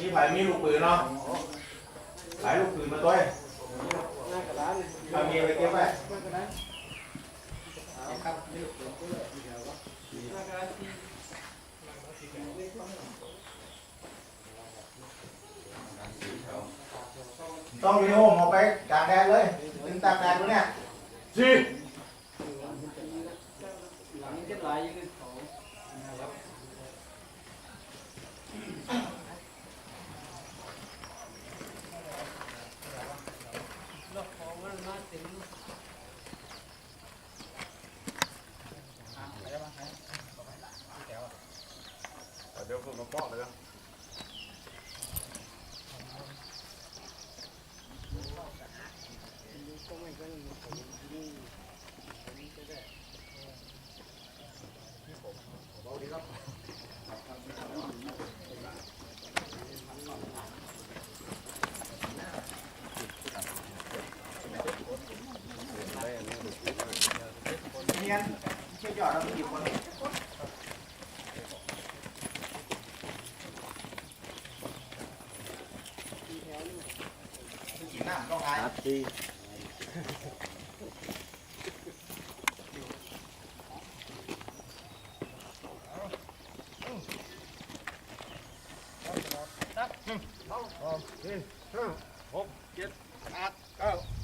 นี่ไผ่มีลูกปืนเนาะขายลูกปืนมาด้วยหน้าเอามีไปเก็บไว้หน้ากระดานครับนี่เดี๋ยวก็เดี๋ยวก็หน้ากระดานที่ต้องรีโอมออกไปกลางแดดเลยถึงตากแดดตัวเนี้ยสิหลังเจ็ดลายยังเขานะครับ เดี๋ยวผมมาป้อนเลยเนียนเชื่อยอดเราไม่หยิบคน กินน้ำต้องอายครับดี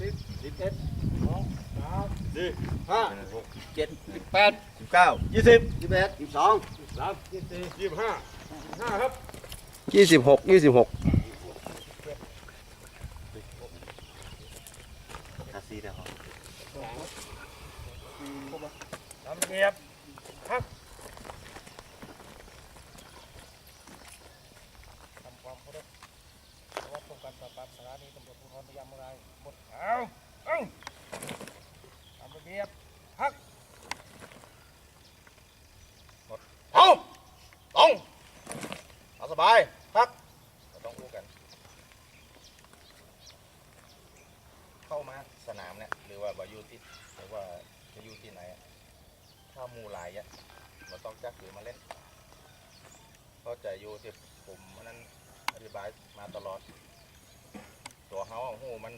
สิบสิบเอ็ดดีห้าหกเจ็ดสิบแปดสิบเก้ายี่สิบยี่สิบเอ็ดยี่สิบสองสามสิบสี่ยี่สิบห้าห้าครับยี่สิบหกยี่สิบหก คาซีเดียวสามเรียบครับทำความเคารพเคารพป้องกันปราบปรามสถานีตำรวจภูธรพยามรายหมดเอาเอ้าทำระเบียบพักเอาตรงเอาสบายพักเราต้องรู้กัน เข้ามา สนามเนี่ยหรือว่าบายูที่หรือว่าจะอยู่ที่ไหนถ้ามูหลายอะเราต้องจักหรือมาเล่นเข้าใจอยู่ที่ผมนนั้นอธิบายมาตลอด ตัวเขาหูมัน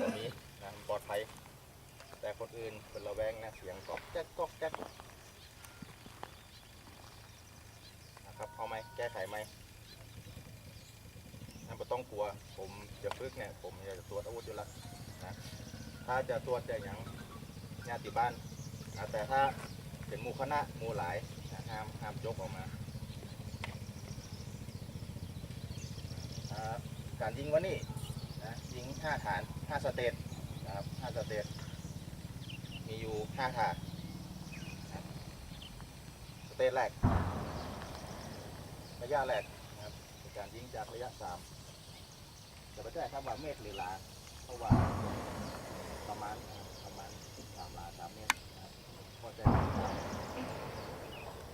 ตัวนี้นะปลอดภัยแต่คนอื่นเป็นระแวงนะเสียงกอกแก๊กกอกแก๊กนะครับเอาไหมแก้ไขไหมนั่นไม่ต้องกลัว ผมจะฝึกเนี่ย ผมอยากจะตรวจอาวุธอยู่แล้ว นะถ้าจะตรวจแต่อย่างญาติบ้านอะแต่ถ้าเป็นหมู่คณะหมู่หลายนะห้ามห้ามยกออกมาการยิงวันนี้นะยิงห้าฐานห้าสเตจนะครับห้าสเตจมีอยู่ห้าฐานนะสเตจแรกระยะแรกนะครับเป็นการยิงจากระยะสามจะไม่ใช่ครับว่าเมตรหรือลา เพราะว่าประมาณประมาณสามลาสามเมตรนะครับพอใจ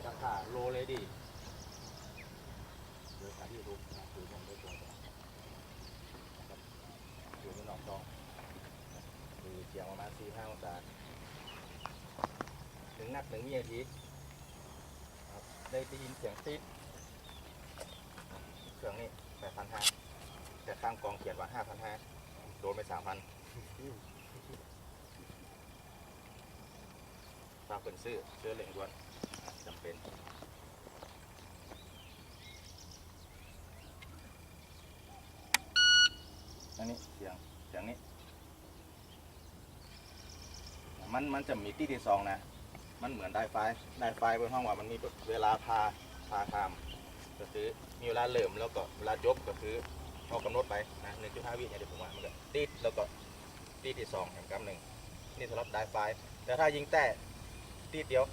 ราคาโลเลยดีโดยการที่รู้นะคือผมได้ตัวนะครับอยู่ในหนองตองคือเฉียงประมาณสี่ห้าองศาถึงนักหนึ่งวินาทีครับได้ได้ยินเสียงตีดเครื่องนี้แปดพันห้าแต่ตั้งกองเขียนว่าห้าพันห้า โดนไปสามพันฝากเป็นซื้อเชื่อเหล่งด่วนจำเป็นอันนี้เสียงเสียงนี้ มันมันจะมีที่ที่สองนะ มันเหมือนได้ไฟได้ไฟบนห้องว่ามันมีเวลาพาพาทำก็คือมีเวลาเริ่มแล้วก็เวลาจบก็คือ เอากำหนดไปนะหนึ่งจุดห้าวิเนี่ยเดี๋ยวผมว่ามันก็ตีดแล้วก็ตีดที่สองแห่งกำหนึ่งนี่สำหรับได้ไฟล์แต่ถ้ายิงแต่ตีดเดียว